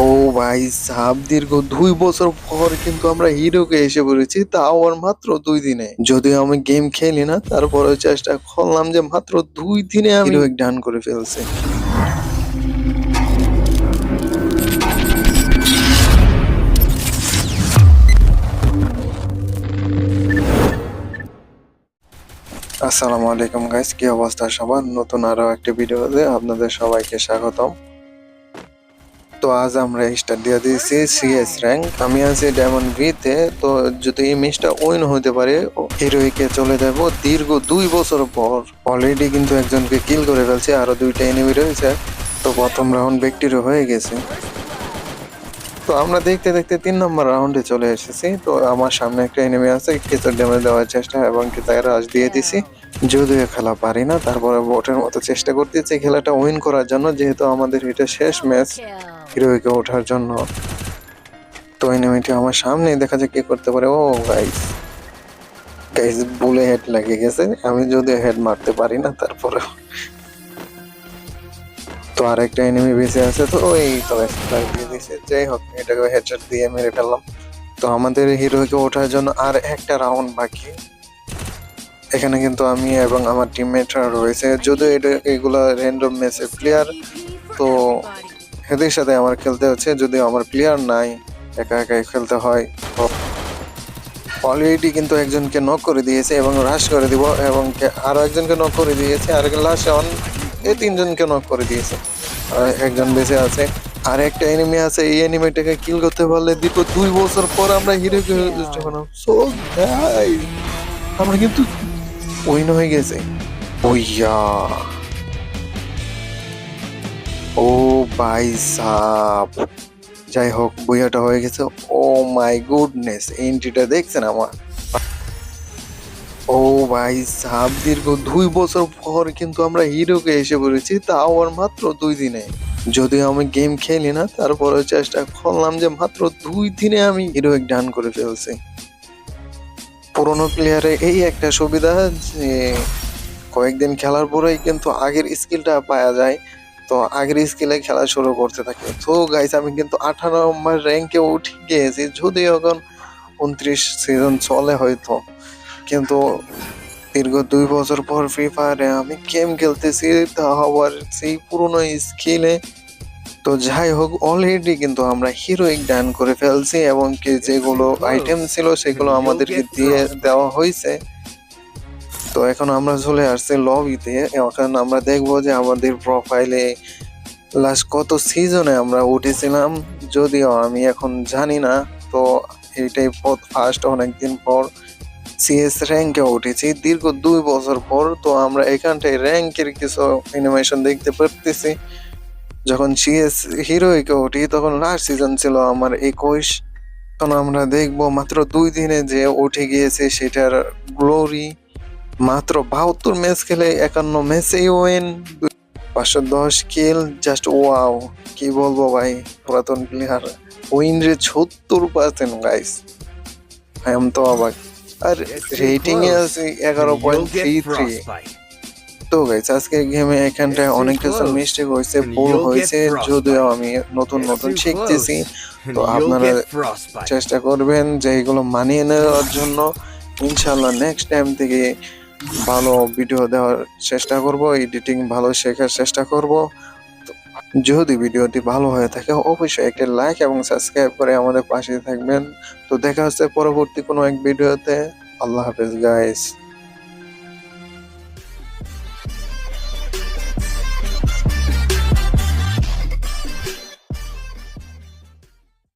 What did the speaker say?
ও ভাই সাব দীর্ঘ দুই বছর পর কিন্তু আমরা হিরোকে এসে পড়েছি, তাও আর মাত্র দুই দিনে। যদিও আমি গেম খেলি না তারপরে চেষ্টা করলাম যে মাত্র দুই দিনে আমি ডান করে ফেলছি। আসসালামু আলাইকুম গাইস কি অবস্থা সবার? নতুন আরও একটি ভিডিওতে আপনাদের সবাইকে স্বাগতম। তো আজ আমরা স্টার্ট দিয়ে দিয়েছি সিএস র্যাঙ্ক আমি আছি ডায়মন্ড ভিতে তো। যদি এই ম্যাচটা উইন হতে পারে হিরোইকে চলে যাব দীর্ঘ দুই বছর পর। অলরেডি কিন্তু একজনকে কিল করে ফেলছে, আরও দুইটা এনিমি রয়েছে। তো প্রথম রাউন্ড ব্যক্তিরও হয়ে গেছে। তো আমরা দেখতে দেখতে তিন নম্বর রাউন্ডে চলে এসেছি। তো আমার সামনে একটা এনিমি আছে, কিছু ড্যামেজ দেওয়ার চেষ্টা এবং কিছু রাশ দিয়ে দিছি। যদিও খেলা পারি না, তারপরে বোটের মতো চেষ্টা করতেছি। খেলাটা উইন করার জন্য, যেহেতু আমাদের এটা শেষ ম্যাচ হিরোইকে ওঠার জন্য। তো এনিমিটি আমার সামনে দেখা যাক কি করতে পারে। ও গাইস গাইস বুলে হেড লাগে গেছে। আমি যদিও হেড মারতে পারি না, তারপরে। তো আরেকটা এনিমি বেঁচে আছে তো, এই তো দিয়ে যাই হোক এটাকে হেডশট দিয়ে মেরে ফেললাম। তো আমাদের হিরোকে ওঠার জন্য আর একটা রাউন্ড বাকি। এখানে কিন্তু আমি এবং আমার টিমমেটরা রয়েছে। যদিও এটা, এগুলা র্যান্ডম ম্যাচের প্লেয়ার তো এদের সাথে আমার খেলতে হচ্ছে যদিও আমার প্লেয়ার নাই একা একাই খেলতে হয়। অলরেডি কিন্তু একজনকে নক করে দিয়েছে এবং রাশ করে দিব এবং কে- আরও একজনকে নক করে দিয়েছে আর লাস্ট অন এই তিনজনকে নক করে দিয়েছে। একজন বেঁচে আছে। আর একটা এনিমি আছে এই এনিমিটাকে কিল করতে পারলে দীর্ঘ দুই বছর পর আমরা হিরোকে সো আমরা কিন্তু উইন হয়ে গেছে। ওইয়া ও ভাই সাপ যাই হোক বইয়াটা হয়ে গেছে। ও মাই গুডনেস এন্ট্রিটা দেখছেন আমার? ও ভাই সাপ দীর্ঘ দুই বছর পর কিন্তু আমরা হিরোকে এসে পড়েছি, তাও আর মাত্র দুই দিনে। যদিও আমি গেম খেলি না তারপরে চেষ্টা করলাম যে মাত্র দুই দিনে আমি হিরো ডান করে ফেলছি। পুরোনো প্লেয়ারে এই একটা সুবিধা যে কয়েকদিন খেলার পরেই কিন্তু আগের স্কিলটা পাওয়া যায়। তো আগের স্কিলে খেলা শুরু করতে থাকে। তো গাইস আমি কিন্তু আঠারো নম্বর র্যাঙ্কে উঠে গিয়েছি। যদি এখন উনত্রিশ সিজন চলে হয়তো। কিন্তু দীর্ঘ দুই বছর পর ফ্রি ফায়ারে আমি গেম খেলতেছি। তা আবার সেই পুরনো স্কিলে। তো যাই হোক অলরেডি কিন্তু আমরা হিরোইক ডান করে ফেলছি এবং কি যেগুলো আইটেম ছিল সেগুলো আমাদেরকে দিয়ে দেওয়া হয়েছে। তো এখন আমরা চলে আসছি লবিতে এখন আমরা দেখব যে আমাদের প্রোফাইলে লাস্ট কত সিজনে আমরা উঠেছিলাম। যদিও আমি এখন জানি না, তো এটাই ফার্স্ট অনেকদিন পর সিএস র্যাঙ্কে উঠেছি। দীর্ঘ দুই বছর পর তো আমরা এখানটায় র্যাঙ্কের কিছু অ্যানিমেশন দেখতে পারতেছি। যখন সিএস হিরোইকে উঠি, তখন লাস্ট সিজন ছিল আমার একুশ। তখন আমরা দেখব মাত্র দুই দিনে যে উঠে গিয়েছে, সেটার গ্লোরি মাত্র বাহাত্তর ম্যাচ খেলে একান্ন ম্যাচেই ওয়েন পাঁচশো দশ কিল জাস্ট ওয়াও কি বলব ভাই পুরাতন প্লেয়ার উইন রে সত্তর পার্সেন্ট গাইস আই এম তো অবাক। আর রেটিং এ আছে এগারো পয়েন্ট থ্রি থ্রি তো গাইস আজকে গেমে এখানটায় অনেক কিছু মিস্টেক হয়েছে ভুল হয়েছে যদিও আমি নতুন নতুন শিখতেছি তো আপনারা চেষ্টা করবেন যে এগুলো মানিয়ে নেওয়ার জন্য। ইনশাল্লাহ নেক্সট টাইম থেকে ভালো ভিডিও দেওয়ার চেষ্টা করব এডিটিং ভালো শেখার চেষ্টা করব। যদি ভিডিওটি ভালো হয়ে থাকে, অবশ্যই একটি লাইক এবং সাবস্ক্রাইব করে আমাদের পাশে থাকবেন। তো দেখা হচ্ছে পরবর্তী কোনো এক ভিডিওতে আল্লাহ হাফেজ গাইস